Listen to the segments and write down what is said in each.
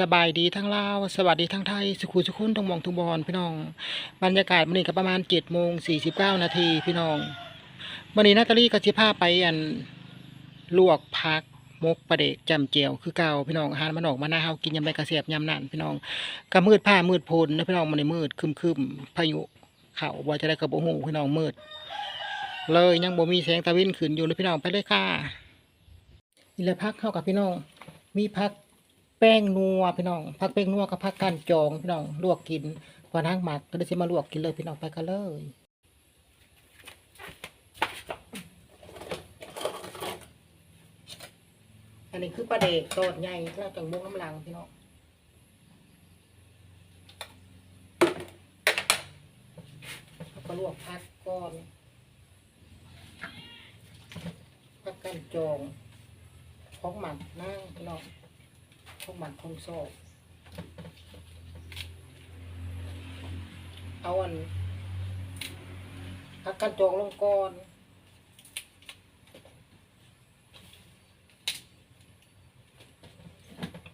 สบายดีทั้งลาวสวัสดีทั้งไทย สุขุสุขุนทงมองทุงบอลพี่น้อง บรรยากาศวันนี้ก็ประมาณเจ็ดโมงสี่สิบเก้านาทีพี่น้องวันนี้นาตาลีก็จะพาไปอันลวกพักมกประเดกจำเจียวคือเก่าพี่น้องอาหารมันออกมาหน้าเฮากินยำใบกระเสียบยำนั่นพี่น้องก็มืดผ้ามืดพลนะพี่น้องมันในมืดคึมคึมพายุเข่าบ่จะได้กระโบหูพี่น้องมืด เลยยังบ่มีแสงตะวินขึ้นอยู่เลยพี่น้องไปเลยค่ะนี่แหละพักเข้ากับพี่น้อง มีพัก แป้งนัวพี่น้องพักแป้งนัวกับพักก้านจองพี่น้องลวกกินพอนั่งหมักก็ได้สิมาลวกกินเลยพี่น้องไปกันเลยอันนี้คือปลาเด็กโตดใหญ่ที่เราจังมุกน้ำลังพี่น้องแล้วก็ลวกพักก้อนพักกันจองของหมันนั่งพี่น้อง ของมันของโซกเอาอันพักกันจองลงก่อน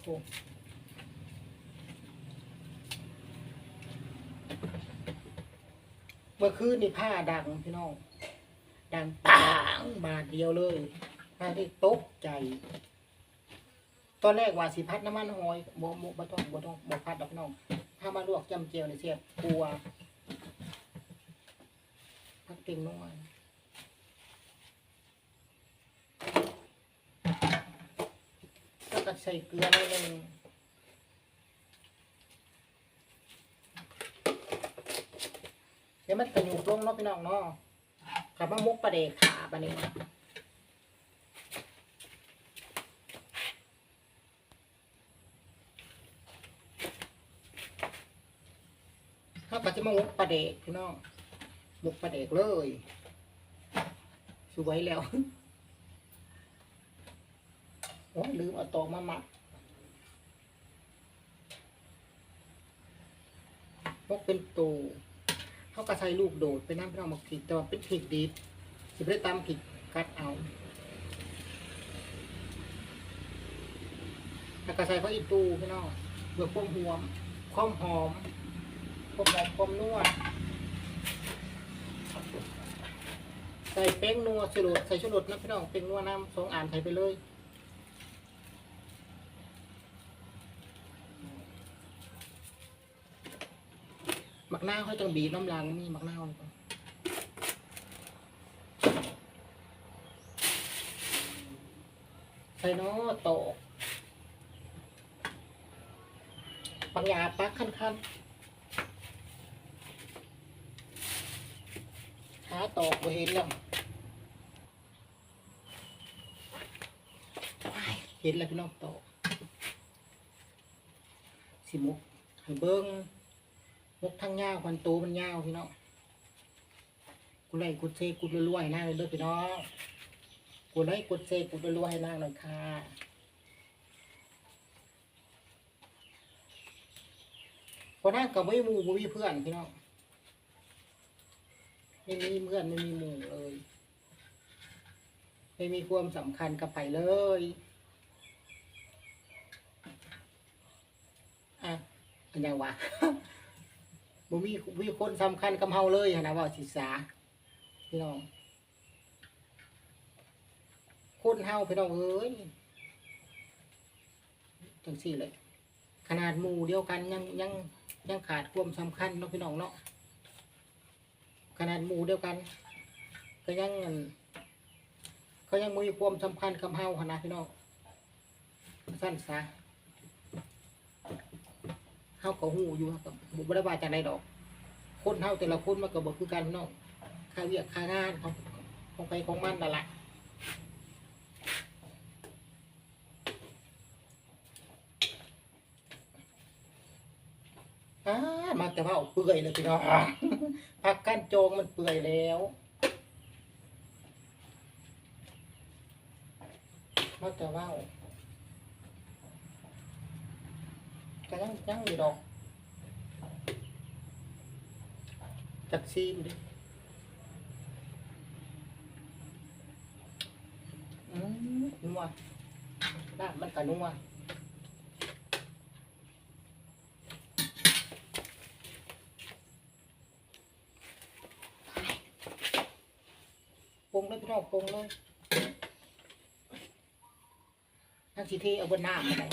โอ้เมื่อคืนนี่ผ้าดังพี่น้อง ดังปังบาทเดียวเลยผ้าที่ตกใจ ตอนแรกว่าสิพัดน้ำมันหอยบ่บ่บ่ต้องบ่ต้องบ่พัดดอกน้อง ถ้ามาลวกจำเจียวเนี่ยเสียบกลัวพักเก่งน้อยแล้วก็ใส่เกลือหน่อยหนึงเดี๋ยวมันกระยุกลงเนาะพี่น้องเนาะขับมามุกประเดขาปะนี้ถ้าปัจจุบัน มกปลาเด็กพี่น้องมกปลาเด็กเลยสวยแล้วโอ้ลืมเอาตอมาหมักมกเป็นตูเขาก็ใส่ลูกโดดไปน้ำพี่น้องมาผิดแต่ว่าเป็นผิดดิบสิบได้ตามผิดกัดเอาแล้วก็ใส่ข้าอีตูพี่น้องเพื่อควมหอมความหอม มหอมผมนวดใส่เป้งนัวสลุดใส่ชลุดนะพี่น้องเป้งนัวน้ำสองอ่านใส่ไปเลยหมักหน้าวเขาจังบีน้ำลางมีหมักหน้าเล่าใส่นาะโตปังยาปักขั้นๆ หาตอกบ่เห็นแล้วเห็นแล้วพี่น้องตอกสิมุกให้เบิ้งมุกทั้งยาวควันโตมันยาวพี่น้องกูไล่กูเซกูรวยๆให้นาเลยเด้อพี่น้องกูไล่กูเซกูรวยๆให้นางหน่อยค่ะพอนั่งกับไม่มูไม่มีเพื่อนพี่น้อง ไม่มีเพื่อนไม่มีหมู่เลย ไม่มีความสำคัญกับไปเลยอะอันยังวะบ่มีมีคนสำคัญกับเฮาเลยนนะว่าศึกษาพี่น้องคนเฮาพี่น้องเอ้ยจังสี่เลย ขนาดหมู่เดียวกันยังยังยังขาดความสำคัญเนาะพี่น้องเนาะ ขนาดหมู่เดียวกัน ก็ยังก็ยังมีความสำคัญกับเฮาขนาดพี่น้องสั้นซะเฮาก็หูอยู่ครับบุบได้ว่าจากใดดอก คนเฮาแต่ละคนมันก็บ่คือกันพี่น้องค่าเวียกค่างานของของไปของมันนั่นแหละอ่ามาแต่ว่าเปื่อยเลยพี่น้อง ผักก้านโจงมันเปื่อยแล้ว มาแต่ว่าก็ยังยังอยู่ดอก จักซีมดิอืมนัวน้ำมันก็นัว งเลยพี่น้องปรุงเลยทั้งสิเทเอาบนน้ำอะไร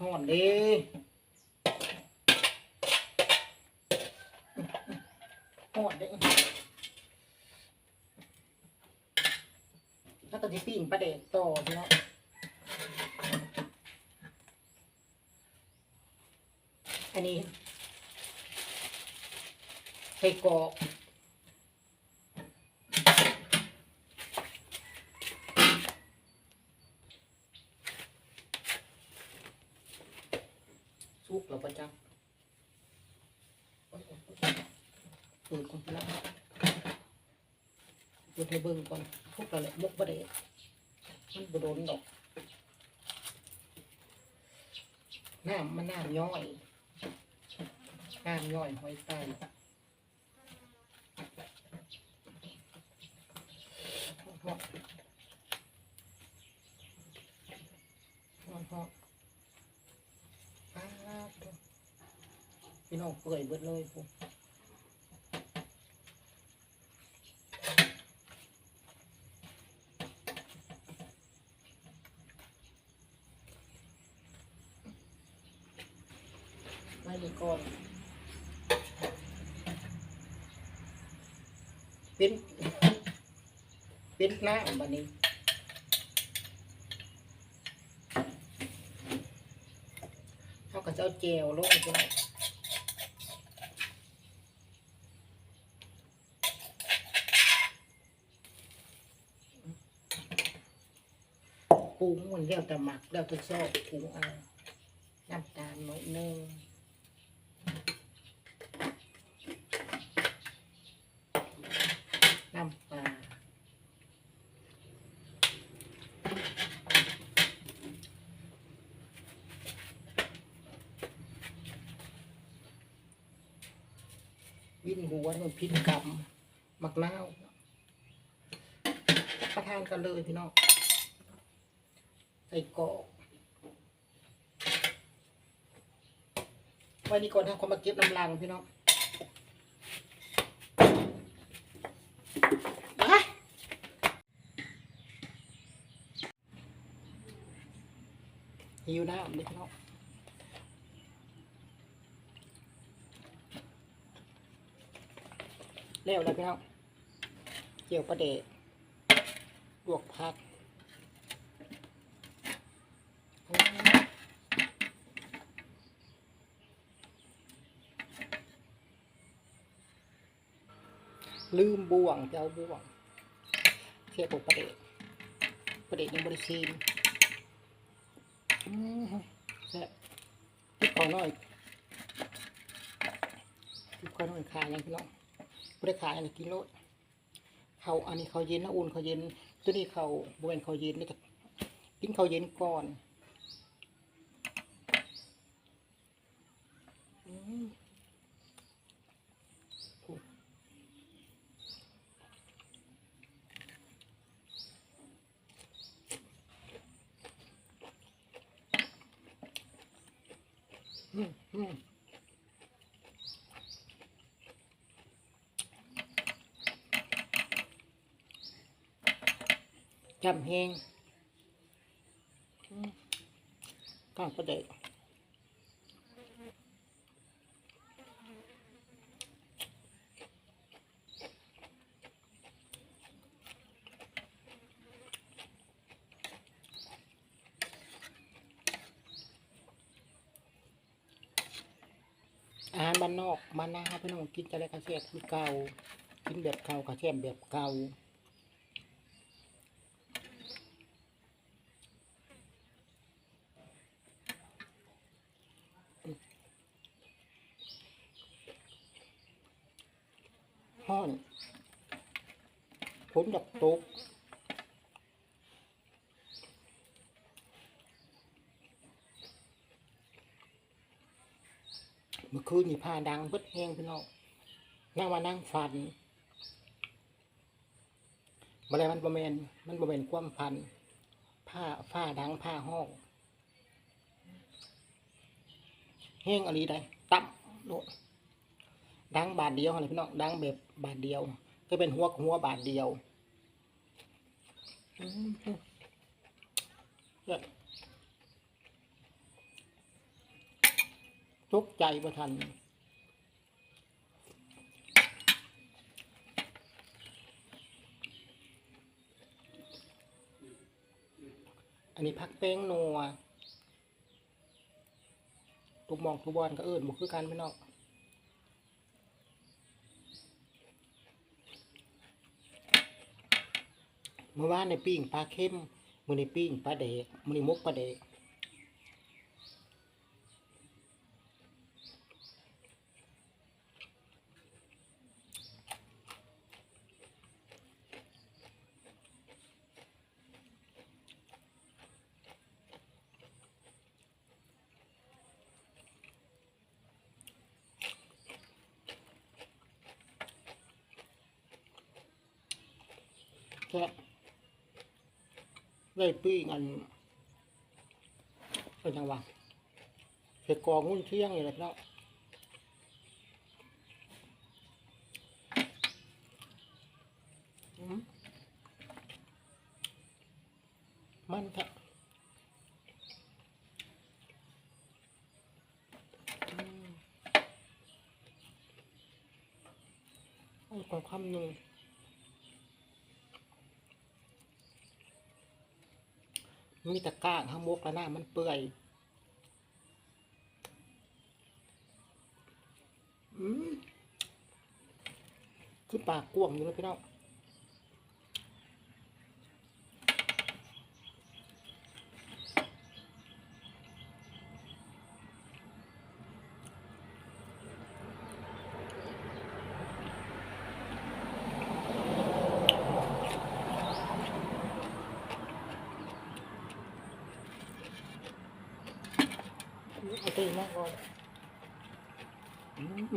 ห่อนดีห่อนดีแล้วก็จะปิ้งปลาเด็กต่อน้อง อันนี้ ไส้กรอกสุกแล้วประจักเปิดก่อนนแล้วเปิดให้เบิ่งก่อนทุกแล้วแหละมุกประเดะมันบโดนดอกน้ำมันน้ำย่อยน้ำย่อยหอยไตเหาะเหาะเหาะอ้าวพี่น้องเปื่อยเบิดเลยพวกมีก่อน เป็น เป็ นน้ำบันนี้เขาก็จะเอาเจลลงไปปรุงมันเรียวแต่หมักเรียวแต่ซอกปรุงเอาน้ำตาลหน่อยนึง น้ำปลา วินหัวมันพิษกรรมมักนาวประทานกันเลยพี่น้องใส่กอกไว้นี่ก่อนทำความมาเก็บน้ำลังพี่น้องหิวน้ำเลยพี่น้อง เร็วเลยพี่น้องเกี่ยวประเดะลวกผักลืมบ่วงเจะเอาบ่วงเทียบกประเดะประเดะยังบริซีนอืมแซ่บทิพเขาน้อยทิพเขาน้อยขายยังพี่น้อง บริขายอันนี้กิโลเขาอันนี้เขาเย็นนะอุ่นเขาเย็น ตัวนี้เขาบริเวณเขาเย็นนี่ก็กินเขาเย็นก่อนอืมอืม จำแหงอืมก้างประเดะอาหารบ้านนอกบ้านาพี่น้องกินแต่ละกระเทียมคือเก่ากินแบบเก่ากระเทียมแบบเก่า ห้อนฝนดับตก เมื่อคืนนี่ผ้าดังเบิดแห้งพี่น้องนั่งมานั่งฟันมาเลยมันประเมนมันประเมนความพันผ้าผ้าดังผ้าห้องแห้งอะไรได้ต่ำโลดดังบาทเดียวอะไรพี่น้องดังแบบบาทเดียว ก็เป็นหัวหัวบาทเดียวเนี่ยตกใจประทันอันนี้พักแป้งนัวตุกมองตุกบอลก็เอิญบุคือกันพี่นองเมื่อวานในปิ้งปลาเข้มมือในปิ้งปลาเดกมือในมุกปลาเดก แค่ได้ปิ้งอันเป็นยังวะเห็ดกองงุ้นเที่ยงนี่แหละพี่น้องอืมมันแท้อืมเอาก่อนคำหนึ่ง มีแตะก้างข้างมกแล้วหน้ามันเปื่อย อืมคือปากกวางอยู่แลยพี่น้องเอาตี มาก่อน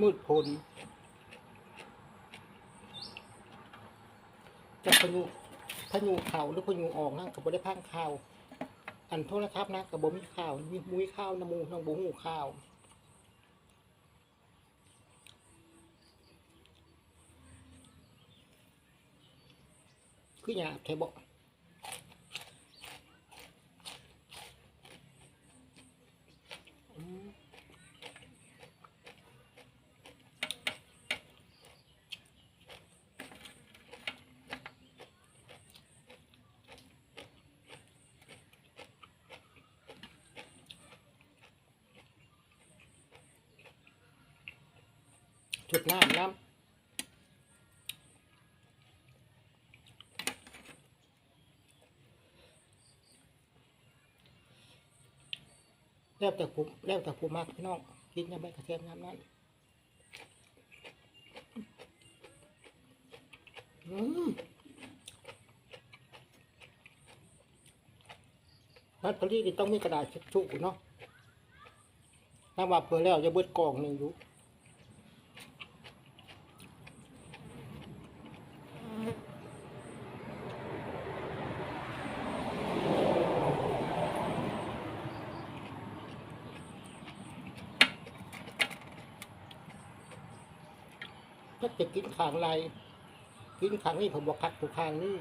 มืดพลจะพยุพยุเข่าหรือพยุออกนั่งกับบได้พังข่าว อันโทษนะครับนะกับบมีข่าวมีมุ้ยข้าวน้ำมูน้องบูหูข้าวคือหยาบแทบอกอืมจุดน้ำน้ำ แล้วแต่ผมแล้วแต่ผมมากพี่น้องกินยังไม่กระเทียมน้ำนั้นอืมนัตเตอรี่นี่ต้องมีกระดาษเช็ดชุกเนาะถ้าว่าเพื่อแล้วจะเบิดกล่องหนึ่งอยู่ ถ้าจะกินขางไรกินขางนี้ผมบอกคักตัวขางนี้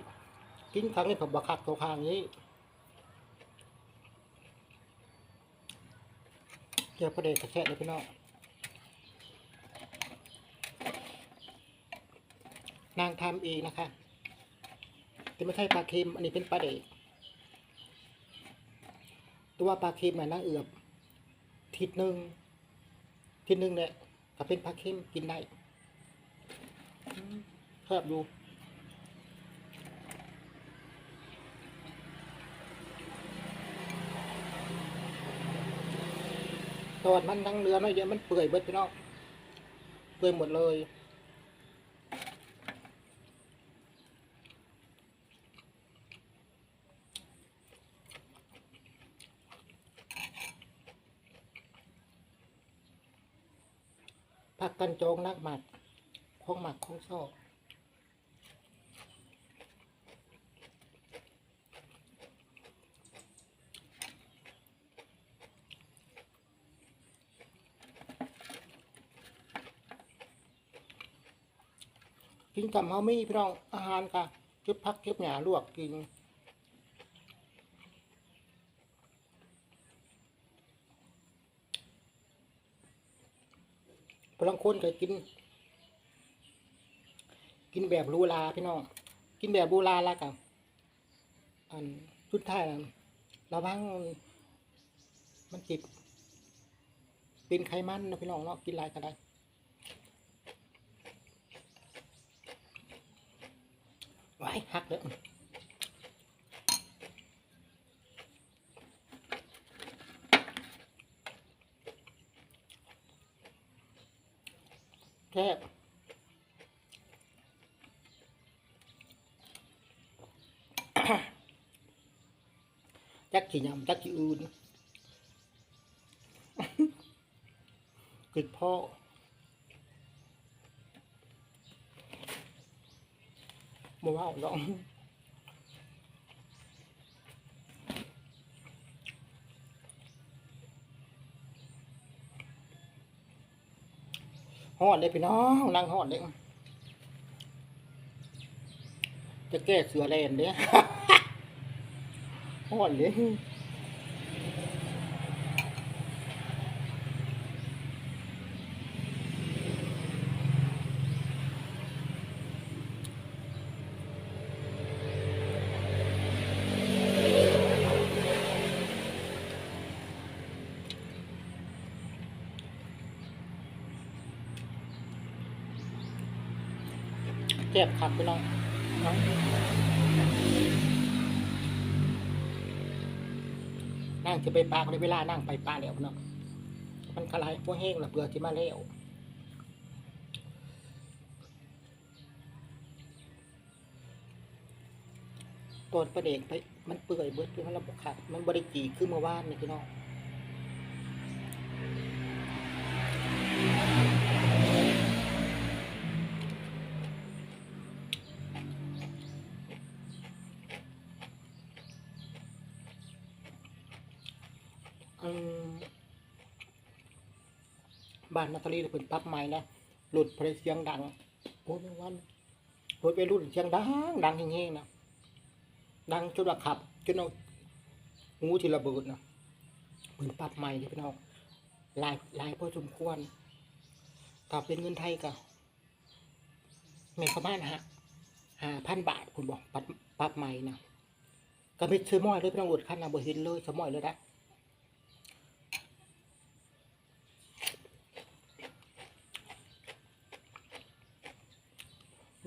กินขางนี้ผมบอกคักตัวขางนี้เจ้าประเดชกระแคะเลยพี่น้องนางทำเองนะคะแต่ไม่ใช่ปลาเค็มอันนี้เป็นปลาเดกตัวปลาเค็มน่ะนางเอือบทิศหนึ่งทิศหนึ่งเนี่ยก็เป็นปลาเค็มกินได้ แคบดูตอดมันทั้งเนื้อน้อยเยอะมันเปื่อยเบิดพี่น้องเปื่อยหมดเลยผักกันจองนักหมักของหมักของซอ กินกับเฮามีพี่น้องอาหารกะเก็บผักเก็บหญ้าลวกกินพลังคนก็กิน กินแบบรูหราพี่น้อง กินแบบรูหราล้วกันอันสุดท้ายนะระวังมันจิบเป็นไขมันนะพี่น้องเนาะกินลายก็ได้ ไว้หักเลยแค่จักขี่ย ว่าลองหอดเลยพี่น้องนั่งหอดเลยจะแก้เสือแลนเด้หอดเลย เจ็บขับพี่น้องนั่งจะไปปากเลยเวลานั่งไปปลาแล้วเนาะมันกระไรพวกแห้งละเบือที่มาแล้วตอนประเด็กไปมันเปื่อยเบิดคือมันระบบขาดมันบริจีคือเมื่อวานนี่พี่น้อง บ้านนาตาลีเนี่ยเป็นปรั๊บใหม่นะหลุดเพลงเสียงดังโอ้ยวันรถไปรุ่นเสียงดังดังเฮงๆนะดังจนว่าขับจนเอาหูที่ระเบิดนะเป็นปรั๊บใหม่ที่พี่น้องลายลายพอสมควรถ้าเป็นเงินไทยก็แม่ประมาณฮะห้าพันบาทคุณบอกปรับปรับใหม่นะก็ไม่ซื้อม้อยเลยพี่น้องอดขั้นนะบ่เห็นเลยสมอยเลยได้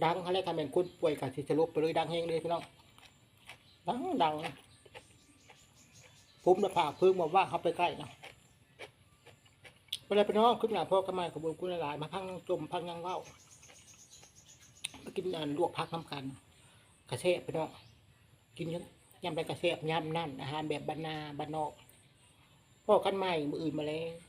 ดังอะไรกันเป็นคนป่วยกับสิจะลบไปเลยดังเฮงเลยพี่น้องดังดังผมนะพาเพิ่งมาว่าเขาไปใกล้นะเลาพี่น้องขึ้นหน้าพ่อกันมาขบวนกุหลายมาพังจมพังยังเว้ามากินอันลวกพักน้ำกันกระเซะพี่น้องกินยำไปกระเซะยำนั่นอาหารแบบบานนาบานนอกพ่อกันใหม่มืออื่นมาแล้ว